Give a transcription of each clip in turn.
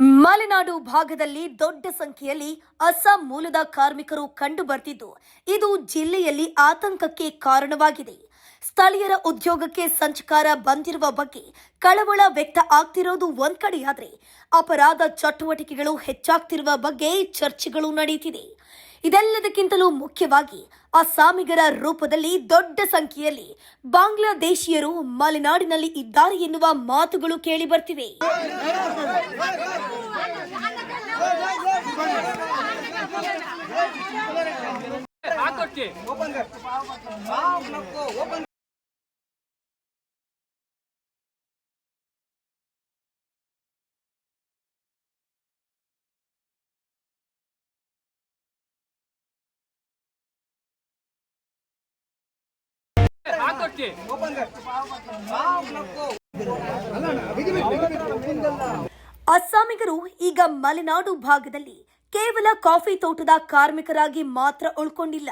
ಮಲೆನಾಡು ಭಾಗದಲ್ಲಿ ದೊಡ್ಡ ಸಂಖ್ಯೆಯಲ್ಲಿ ಅಸ್ಸಾಂ ಮೂಲದ ಕಾರ್ಮಿಕರು ಕಂಡು ಬರ್ತಿದ್ದು ಇದು ಜಿಲ್ಲೆಯಲ್ಲಿ ಆತಂಕಕ್ಕೆ ಕಾರಣವಾಗಿದೆ. ಸ್ಥಳೀಯರ ಉದ್ಯೋಗಕ್ಕೆ ಸಂಚಕಾರ ಬಂದಿರುವ ಬಗ್ಗೆ ಕಳವಳ ವ್ಯಕ್ತ ಆಗ್ತಿರೋದು ಒಂದ್ ಕಡೆಯಾದ್ರೆ, ಅಪರಾಧ ಚಟುವಟಿಕೆಗಳು ಹೆಚ್ಚಾಗ್ತಿರುವ ಬಗ್ಗೆ ಚರ್ಚೆಗಳು ನಡೆಯುತ್ತಿದೆ ಇದೆಲ್ಲದಕ್ಕಿಂತಲೂ ಮುಖ್ಯವಾಗಿ ಅಸ್ಸಾಮಿಗರ ರೂಪದಲ್ಲಿ ದೊಡ್ಡ ಸಂಖ್ಯೆಯಲ್ಲಿ ಬಾಂಗ್ಲಾದೇಶಿಯರು ಮಲೆನಾಡಿನಲ್ಲಿ ಇದ್ದಾರೆ ಎನ್ನುವ ಮಾತುಗಳು ಕೇಳಿ ಬರ್ತಿವೆ. ಹಾಕೊಟ್ಟಿ ಹಾಕೊಟ್ಟಿ ಅಸ್ಸಾಮಿಗರು ಈಗ ಮಲೆನಾಡು ಭಾಗದಲ್ಲಿ ಕೇವಲ ಕಾಫಿ ತೋಟದ ಕಾರ್ಮಿಕರಾಗಿ ಮಾತ್ರ ಉಳ್ಕೊಂಡಿಲ್ಲ.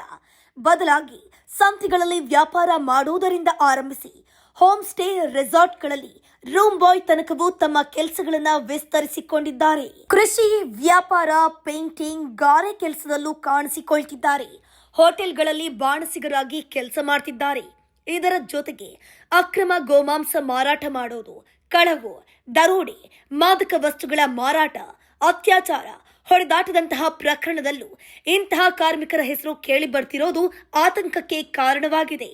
ಬದಲಾಗಿ ಸಂತೆಗಳಲ್ಲಿ ವ್ಯಾಪಾರ ಮಾಡುವುದರಿಂದ ಆರಂಭಿಸಿ ಹೋಮ್ ಸ್ಟೇ ರೆಸಾರ್ಟ್ಗಳಲ್ಲಿ ರೂಮ್ ಬಾಯ್ ತನಕವೂ ತಮ್ಮ ಕೆಲಸಗಳನ್ನು ವಿಸ್ತರಿಸಿಕೊಂಡಿದ್ದಾರೆ. ಕೃಷಿ, ವ್ಯಾಪಾರ, ಪೇಂಟಿಂಗ್, ಗಾರೆ ಕೆಲಸದಲ್ಲೂ ಕಾಣಿಸಿಕೊಳ್ತಿದ್ದಾರೆ. ಹೋಟೆಲ್ಗಳಲ್ಲಿ ಬಾಣಸಿಗರಾಗಿ ಕೆಲಸ ಮಾಡ್ತಿದ್ದಾರೆ. ಇದರ ಜೊತೆಗೆ ಅಕ್ರಮ ಗೋಮಾಂಸ ಮಾರಾಟ ಮಾಡೋದು, ಕಳವು, ದರೋಡೆ, ಮಾದಕ ವಸ್ತುಗಳ ಮಾರಾಟ, ಅತ್ಯಾಚಾರ ಹೊಡೆದಾಟದಂತಹ ಪ್ರಕರಣದಲ್ಲೂ ಇಂತಹ ಕಾರ್ಮಿಕರ ಹೆಸರು ಕೇಳಿ ಬರ್ತಿರೋದು ಆತಂಕಕ್ಕೆ ಕಾರಣವಾಗಿದೆ.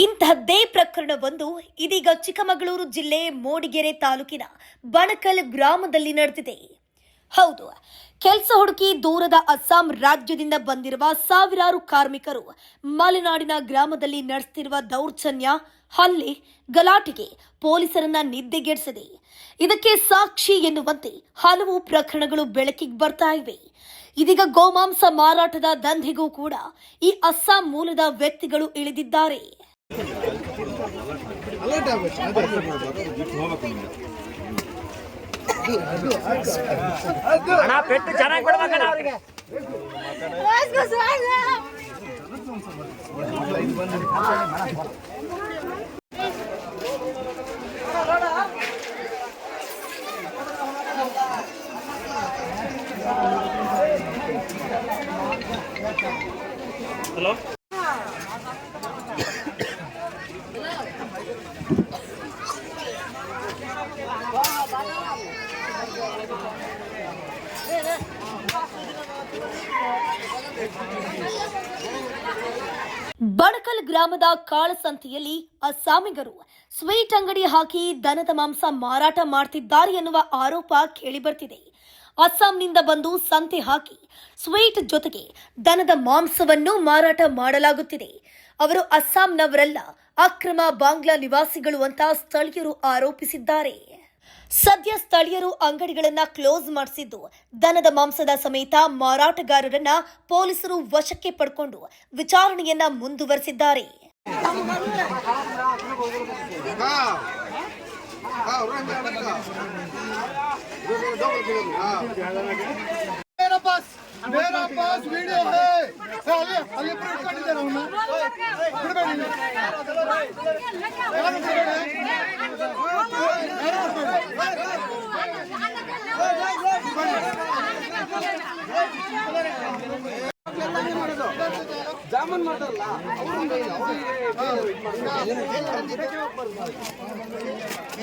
ಇಂತಹದ್ದೇ ಪ್ರಕರಣವೊಂದು ಇದೀಗ ಚಿಕ್ಕಮಗಳೂರು ಜಿಲ್ಲೆ ಮೂಡಿಗೆರೆ ತಾಲೂಕಿನ ಬಣಕಲ್ ಗ್ರಾಮದಲ್ಲಿ ನಡೆದಿದೆ. ಹೌದು, ಕೆಲಸ ಹುಡುಕಿ ದೂರದ ಅಸ್ಸಾಂ ರಾಜ್ಯದಿಂದ ಬಂದಿರುವ ಸಾವಿರಾರು ಕಾರ್ಮಿಕರು ಮಲೆನಾಡಿನ ಗ್ರಾಮದಲ್ಲಿ ನಡೆಸುತ್ತಿರುವ ದೌರ್ಜನ್ಯ ಹಲ್ಲೆ ಗಲಾಟೆಗೆ ಪೊಲೀಸರನ್ನ ನಿದ್ದೆಗೆಡಿಸಿದೆ. ಇದಕ್ಕೆ ಸಾಕ್ಷಿ ಎನ್ನುವಂತೆ ಹಲವು ಪ್ರಕರಣಗಳು ಬೆಳಕಿಗೆ ಬರ್ತಾ ಇವೆ. ಇದೀಗ ಗೋಮಾಂಸ ಮಾರಾಟದ ದಂಧೆಗೂ ಕೂಡ ಈ ಅಸ್ಸಾಂ ಮೂಲದ ವ್ಯಕ್ತಿಗಳು ಇಳಿದಿದ್ದಾರೆ. ಹಣ ಪೆಟ್ಟು ಚೆನ್ನಾಗಿ ಕೊಡ್ಬೇಕಣ್ಣ ಅವ್ರಿಗೆ ಬಣಕಲ್ ಗ್ರಾಮದ ಕಾಳಸಂತೆಯಲ್ಲಿ ಅಸ್ಸಾಮಿಗರು ಸ್ವೀಟ್ ಅಂಗಡಿ ಹಾಕಿ ದನದ ಮಾಂಸ ಮಾರಾಟ ಮಾಡ್ತಿದ್ದಾರೆ ಎನ್ನುವ ಆರೋಪ ಕೇಳಿಬರ್ತಿದೆ. ಅಸ್ಸಾಂನಿಂದ ಬಂದು ಸಂತೆ ಹಾಕಿ ಸ್ವೀಟ್ ಜೊತೆಗೆ ದನದ ಮಾಂಸವನ್ನು ಮಾರಾಟ ಮಾಡಲಾಗುತ್ತಿದೆ. ಅವರು ಅಸ್ಸಾಂನವರಲ್ಲ, ಅಕ್ರಮ ಬಾಂಗ್ಲಾ ನಿವಾಸಿಗಳು ಅಂತ ಸ್ಥಳೀಯರು ಆರೋಪಿಸಿದ್ದಾರೆ. ಸದ್ಯ ಸ್ಥಳೀಯರು ಅಂಗಡಿಗಳನ್ನ ಕ್ಲೋಸ್ ಮಾಡಿಸಿದ್ದು ದನದ ಮಾಂಸದ ಸಮೇತ ಮಾರಾಟಗಾರರನ್ನ ಪೊಲೀಸರು ವಶಕ್ಕೆ ಪಡ್ಕೊಂಡು ವಿಚಾರಣೆಯನ್ನ ಮುಂದುವರೆಸಿದ್ದಾರೆ मेरा पास मेरा पास वीडियो है ಅಲ್ಲಿ ಅಲ್ಲಿ ಪ್ರಿಂಟ್ ಮಾಡಿದ್ದಾರೆ ಅವನ್ನ ಬಿಡಬೇಡಿ ನೀವು. ಯಾರು ಬಿಡಬೇಡಿ? ಯಾರು ಬಿಡಬೇಡಿ?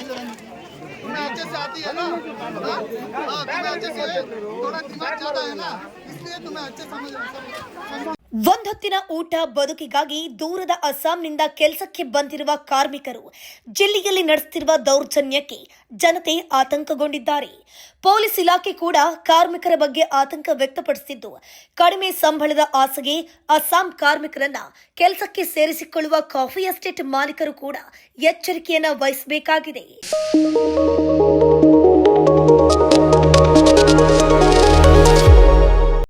तुम्हें अच्छे से आती है ना हाँ? हाँ, तुम्हें अच्छे से थोड़ा दिमाग ज़्यादा है ना इसलिए तुम्हें अच्छे समझ समझ ಒಂದೊತ್ತಿನ ಊಟ ಬದುಕಿಗಾಗಿ ದೂರದ ಅಸ್ಸಾಂನಿಂದ ಕೆಲಸಕ್ಕೆ ಬಂದಿರುವ ಕಾರ್ಮಿಕರು ಜಿಲ್ಲೆಯಲ್ಲಿ ನಡೆಸುತ್ತಿರುವ ದೌರ್ಜನ್ಯಕ್ಕೆ ಜನತೆ ಆತಂಕಗೊಂಡಿದ್ದಾರೆ. ಪೊಲೀಸ್ ಇಲಾಖೆ ಕೂಡ ಕಾರ್ಮಿಕರ ಬಗ್ಗೆ ಆತಂಕ ವ್ಯಕ್ತಪಡಿಸಿದ್ದು, ಕಡಿಮೆ ಸಂಬಳದ ಆಸೆಗೆ ಅಸ್ಸಾಂ ಕಾರ್ಮಿಕರನ್ನ ಕೆಲಸಕ್ಕೆ ಸೇರಿಸಿಕೊಳ್ಳುವ ಕಾಫಿ ಎಸ್ಟೇಟ್ ಮಾಲೀಕರು ಕೂಡ ಎಚ್ಚರಿಕೆಯನ್ನ ವಹಿಸಬೇಕಾಗಿದೆ.